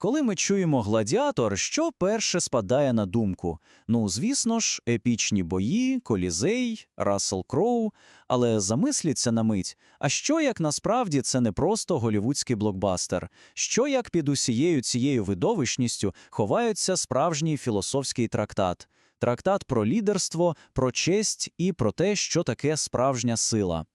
Коли ми чуємо гладіатор, що перше спадає на думку? Ну, звісно ж, епічні бої, колізей, Рассел Кроу, але замисліться на мить. А що як насправді це не просто голівудський блокбастер? Що як під усією цією видовищністю ховається справжній філософський трактат? Трактат про лідерство, про честь і про те, що таке справжня сила.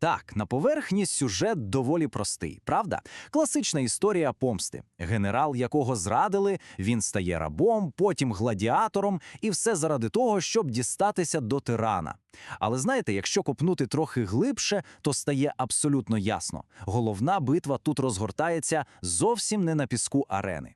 Так, на поверхні сюжет доволі простий, правда? Класична історія помсти. Генерал, якого зрадили, він стає рабом, потім гладіатором, і все заради того, щоб дістатися до тирана. Але знаєте, якщо копнути трохи глибше, то стає абсолютно ясно. Головна битва тут розгортається зовсім не на піску арени.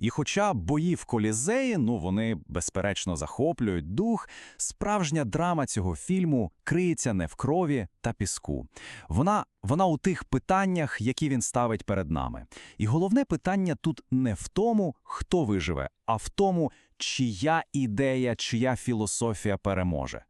І хоча бої в колізеї, ну вони безперечно захоплюють дух, справжня драма цього фільму криється не в крові та піску. Вона, вона у тих питаннях, які він ставить перед нами. І головне питання тут не в тому, хто виживе, а в тому, чия ідея, чия філософія переможе.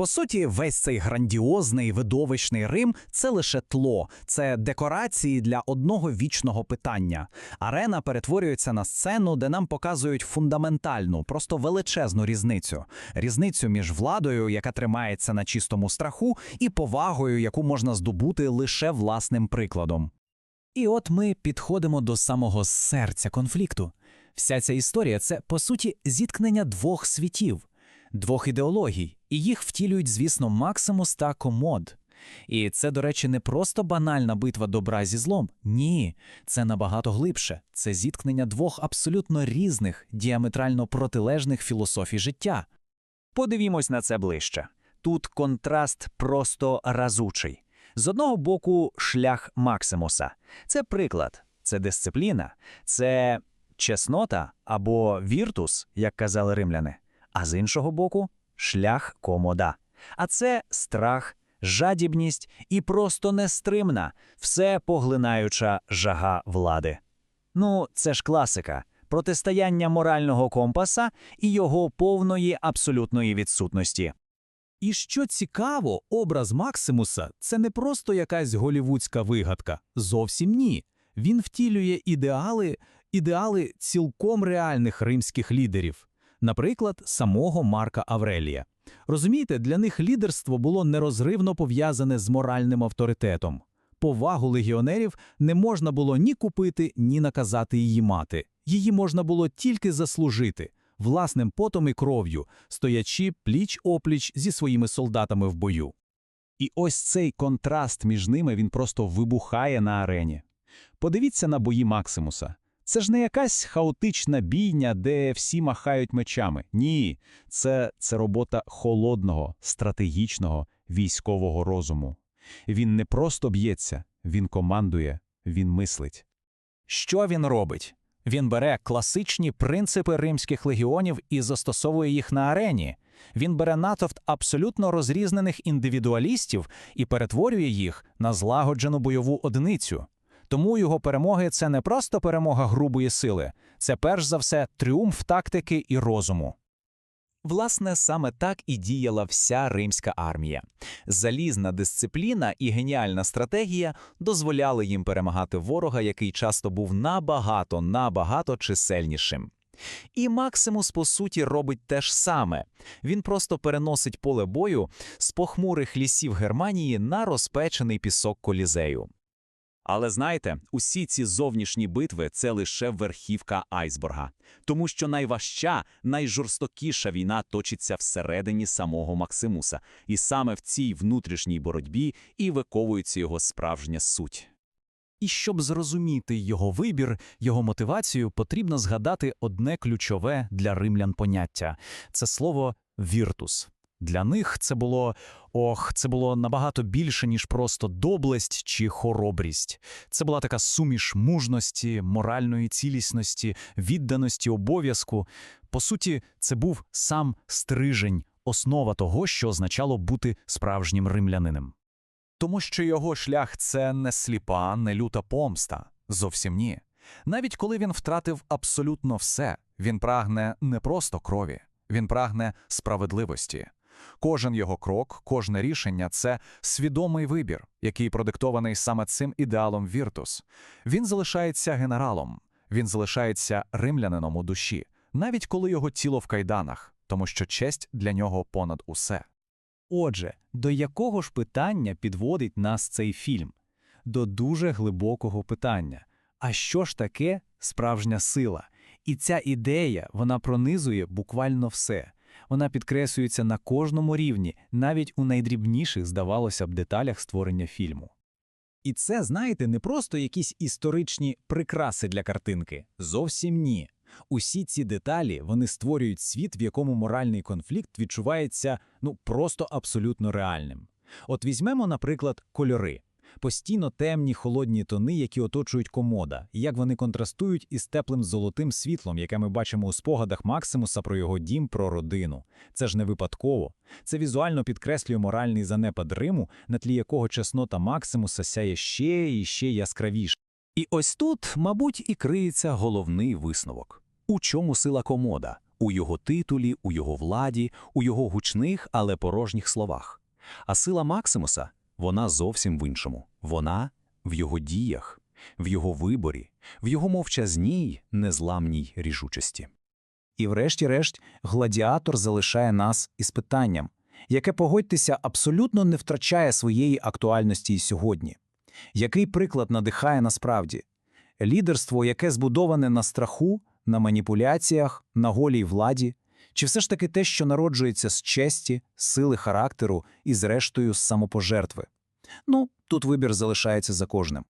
По суті, весь цей грандіозний видовищний Рим це лише тло, це декорації для одного вічного питання. Арена перетворюється на сцену, де нам показують фундаментальну, просто величезну різницю. Різницю між владою, яка тримається на чистому страху, і повагою, яку можна здобути лише власним прикладом. І от ми підходимо до самого серця конфлікту. Вся ця історія це, по суті, зіткнення двох світів, двох ідеологій, і їх втілюють, звісно, Максимус та Комод. І це, до речі, не просто банальна битва добра зі злом. Ні, це набагато глибше. Це зіткнення двох абсолютно різних, діаметрально протилежних філософій життя. Подивімось на це ближче. Тут контраст просто разучий. З одного боку, шлях Максимуса. Це приклад, це дисципліна, це чеснота або віртус, як казали римляни. А з іншого боку, шлях комода. А це страх, жадібність і просто нестримна, все поглинаюча жага влади. Ну, це ж класика протистояння морального компаса і його повної абсолютної відсутності. І що цікаво, образ Максимуса це не просто якась голівудська вигадка. Зовсім ні. Він втілює ідеали, ідеали цілком реальних римських лідерів, наприклад, самого Марка Аврелія. Розумієте, для них лідерство було нерозривно пов'язане з моральним авторитетом. Повагу легіонерів не можна було ні купити, ні наказати її мати. Її можна було тільки заслужити власним потом і кров'ю, стоячи пліч-опліч зі своїми солдатами в бою. І ось цей контраст між ними він просто вибухає на арені. Подивіться на бої Максимуса. Це ж не якась хаотична бійня, де всі махають мечами. Ні, це, це робота холодного, стратегічного, військового розуму. Він не просто б'ється, він командує, він мислить. Що він робить? Він бере класичні принципи римських легіонів і застосовує їх на арені. Він бере натовп абсолютно розрізнених індивідуалістів і перетворює їх на злагоджену бойову одиницю. Тому його перемоги це не просто перемога грубої сили, це перш за все тріумф тактики і розуму. Власне, саме так і діяла вся римська армія. Залізна дисципліна і геніальна стратегія дозволяли їм перемагати ворога, який часто був набагато набагато чисельнішим. І Максимус, по суті, робить те ж саме. Він просто переносить поле бою з похмурих лісів Германії на розпечений пісок колізею. Але знаєте, усі ці зовнішні битви це лише верхівка айсберга, тому що найважча, найжорстокіша війна точиться всередині самого Максимуса, і саме в цій внутрішній боротьбі і виковується його справжня суть. І щоб зрозуміти його вибір, його мотивацію, потрібно згадати одне ключове для римлян поняття це слово віртус. Для них це було ох, це було набагато більше, ніж просто доблесть чи хоробрість. Це була така суміш мужності, моральної цілісності, відданості обов'язку. По суті, це був сам стрижень, основа того, що означало бути справжнім римлянином. Тому що його шлях це не сліпа, не люта помста. Зовсім ні. Навіть коли він втратив абсолютно все, він прагне не просто крові, він прагне справедливості. Кожен його крок, кожне рішення це свідомий вибір, який продиктований саме цим ідеалом Віртус. Він залишається генералом, Він залишається римлянином у душі, навіть коли його тіло в кайданах, тому що честь для нього понад усе. Отже, до якого ж питання підводить нас цей фільм? До дуже глибокого питання. А що ж таке справжня сила? І ця ідея, вона пронизує буквально все. Вона підкреслюється на кожному рівні, навіть у найдрібніших, здавалося б, деталях створення фільму. І це, знаєте, не просто якісь історичні прикраси для картинки. Зовсім ні. Усі ці деталі вони створюють світ, в якому моральний конфлікт відчувається ну просто абсолютно реальним. От візьмемо, наприклад, кольори. Постійно темні холодні тони, які оточують комода, і як вони контрастують із теплим золотим світлом, яке ми бачимо у спогадах Максимуса про його дім, про родину. Це ж не випадково. Це візуально підкреслює моральний занепад Риму, на тлі якого чеснота Максимуса сяє ще і ще яскравіше. І ось тут, мабуть, і криється головний висновок. У чому сила комода? У його титулі, у його владі, у його гучних, але порожніх словах. А сила Максимуса вона зовсім в іншому. Вона в його діях, в його виборі, в його мовчазній, незламній рішучості. І врешті-решт гладіатор залишає нас із питанням, яке, погодьтеся, абсолютно не втрачає своєї актуальності і сьогодні. Який приклад надихає насправді? Лідерство, яке збудоване на страху, на маніпуляціях, на голій владі, чи все ж таки те, що народжується з честі, сили характеру і, зрештою, з самопожертви? Ну, тут вибір залишається за кожним.